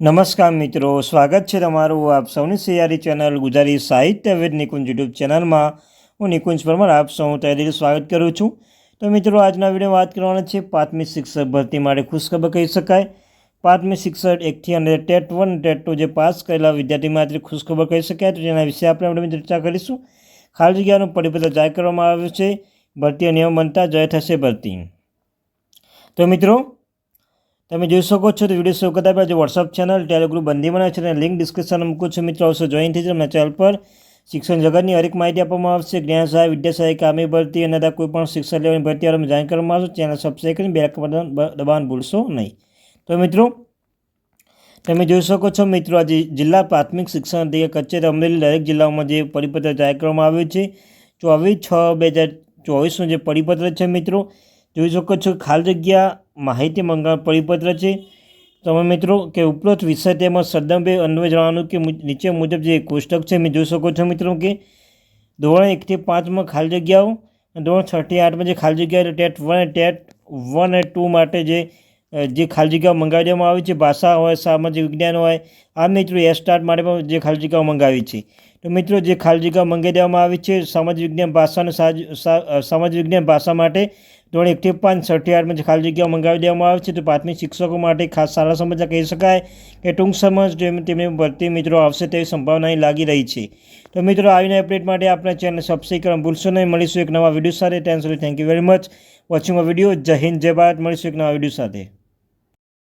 નમસ્કાર મિત્રો, સ્વાગત છે તમારું આપ સૌની સિયારી ચેનલ ગુજરાતી સાહિત્ય વેદ નિકુંજ યુટ્યુબ ચેનલમાં. હું નિકુંજ પરમાર, આપ સૌ તહેદીલ સ્વાગત કરું છું. તો મિત્રો, આજના વીડિયો વાત કરવાના છે પાંચમી શિક્ષક ભરતી માટે ખુશખબર કહી શકાય. પાંચમી શિક્ષક એકથી અને ટેટ વન, ટેટ ટુ જે પાસ કરેલા વિદ્યાર્થી માટે ખુશખબર કહી શકાય. તો જેના વિશે આપણે આપણે ચર્ચા કરીશું. ખાલી જગ્યાનું પરિપત્ર જાહેર કરવામાં આવ્યું છે. ભરતી નિયમ બનતા જય થશે ભરતી. તો મિત્રો તમે જોઈ શકો છો, તો વીડિયો શો કરતા પહેલાં જે વોટ્સઅપ ચેનલ ટેલિગ્રુપ બંધી બનાવે છે અને લિંક ડિસ્ક્રિપ્શનમાં મૂકું છું. મિત્રો, આવશો જોઈન થઈ તમને ચેનલ પર શિક્ષણ જગતની હરેક માહિતી આપવામાં આવશે. જ્ઞાન સહાય, વિદ્યા સહાય કામી ભરતી અને કોઈ પણ શિક્ષણ લેવાની ભરતી અમે જાણ કરવામાં આવશે ચેનલ સબસ્ક્રાઈબ કરીને બે દબાણ ભૂલશો નહીં. તો મિત્રો, તમે જોઈ શકો છો, મિત્રો, આજે જિલ્લા પ્રાથમિક શિક્ષણ અધિકારી કચેરી અમરેલી દરેક જિલ્લાઓમાં જે પરિપત્ર જાહેર કરવામાં આવ્યું છે. ચોવીસ છ બે હજાર ચોવીસનું જે પરિપત્ર છે, મિત્રો, જોઈ શકો છો, ખાલી જગ્યા માહિતી મંગાવ પરિપત્ર છે. તમે મિત્રો કે ઉપરોક્ત વિષય તેમાં સદ્દમભે અન્વય જણાવવાનું કે નીચે મુજબ જે કોષ્ટક છે મેં જોઈ શકો છો મિત્રો કે ધોરણ એકથી પાંચમાં ખાલી જગ્યાઓ ધોરણ છથી આઠમાં જે ખાલી જગ્યાઓ ટેટ વન અને ટેટ વન અને ટુ માટે જે જે ખાલી જગ્યાઓ મંગાવી દેવામાં આવી છે. ભાષા હોય, સામાજિક વિજ્ઞાન હોય આ મિત્રો એ સ્ટાર્ટ માટે પણ જે ખાલી જગ્યાઓ મંગાવી છે. તો મિત્રો, જે ખાલી જગ્યાઓ મંગાવી દેવામાં આવી છે, સમાજ વિજ્ઞાન ભાષા અને સાજ- સા- વિજ્ઞાન ભાષા માટે ધોરણ એકથી પાંચ છઠ્ઠી આઠમાં જે ખાલી જગ્યાઓ મંગાવી દેવામાં આવે છે, તો પ્રાથમિક શિક્ષકો માટે ખાસ સારા સમાચાર કહી શકાય કે ટૂંક સમજ તેમની ભરતી મિત્રો આવશે તેવી સંભાવના લાગી રહી છે. તો મિત્રો, આવીને અપડેટ માટે આપણા ચેનલ સબસ્ક્રાઈબ કરવા ભૂલશો નહીં. મળીશું એક નવા વીડિયો સાથે. ત્યાં સુધી thank you very much watching video જય હિન્દ, જય ભારત. મળીશું એક નવા વીડિયો સાથે.